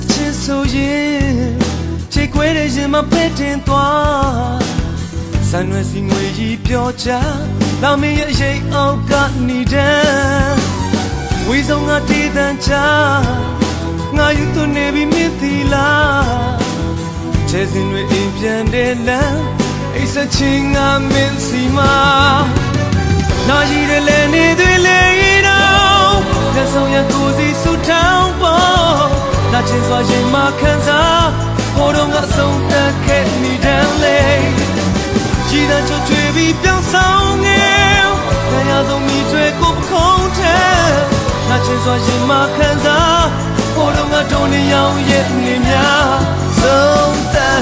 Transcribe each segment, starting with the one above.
ဆက်ချင်းဆိုရင်ခြေခွဲတဲ့ရင်မဖက်တင်သွားဆန်ရွယ်စီငွေကြီးပြောချလာမင်းရဲ့အရေးအောက်ကနေတန်းဝေးဆုံးကတည်တန်းချငါယူသွနေပြီမင်းသီလားခြေစင်တွေအိမ်ပြန်တဲ့လမ်းအိတ်ဆက်ချင်းငါမင်းစီမာ ရင်မခံစားဟိုတော့ငါဆုံးသက်ခဲ့မိတယ်လေရှိတဲ့ချွတ်ချွေပြီးပြောင်းဆောင်ငယ်တရားဆုံးမိတွေကိုပခုံးထဲနာချင်စွာရင်မခံစားဟိုတော့ငါတုံးနေရောင်ရဲ့နေများဆုံးသက်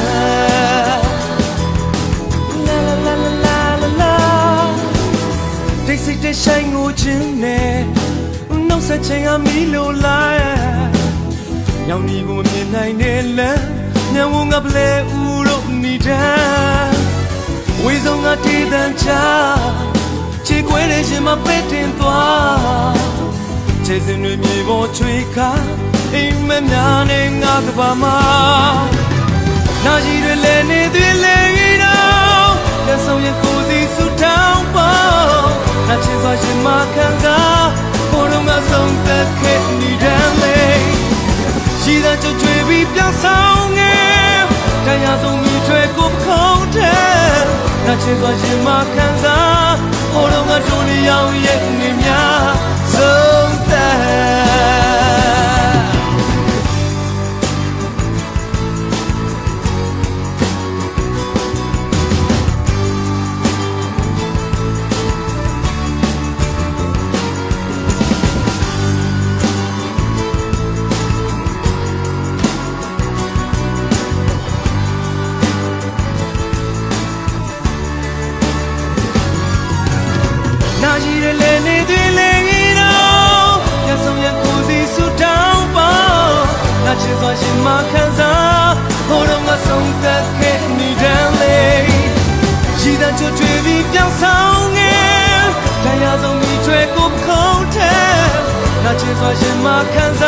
La la la la la la la တိတ်ဆိတ်တဲ့ဆိုင်ကိုချင်းနဲ့နောက်ဆက်ချိန်ကမီလိုလိုက် ညောင်ဒီကိုမြင်နိုင်တဲ့လမ်းညံဝငါပလဲဦးတို့မိတန်းဝေးဆုံးကတည်တန်းချချေခွဲတဲ့ရှင်မပဲ့တင်သွားခြေစင်တွေမြေပေါ်ချွေခါအိမ်မက်များနဲ့ငါကဘာမှာနာကြီးတွေလည်းနေသေးလေ တဲ့နာချင်စွာရှင်မခံစားဘိုးတော်ငါတို့ နာချစ်စွာ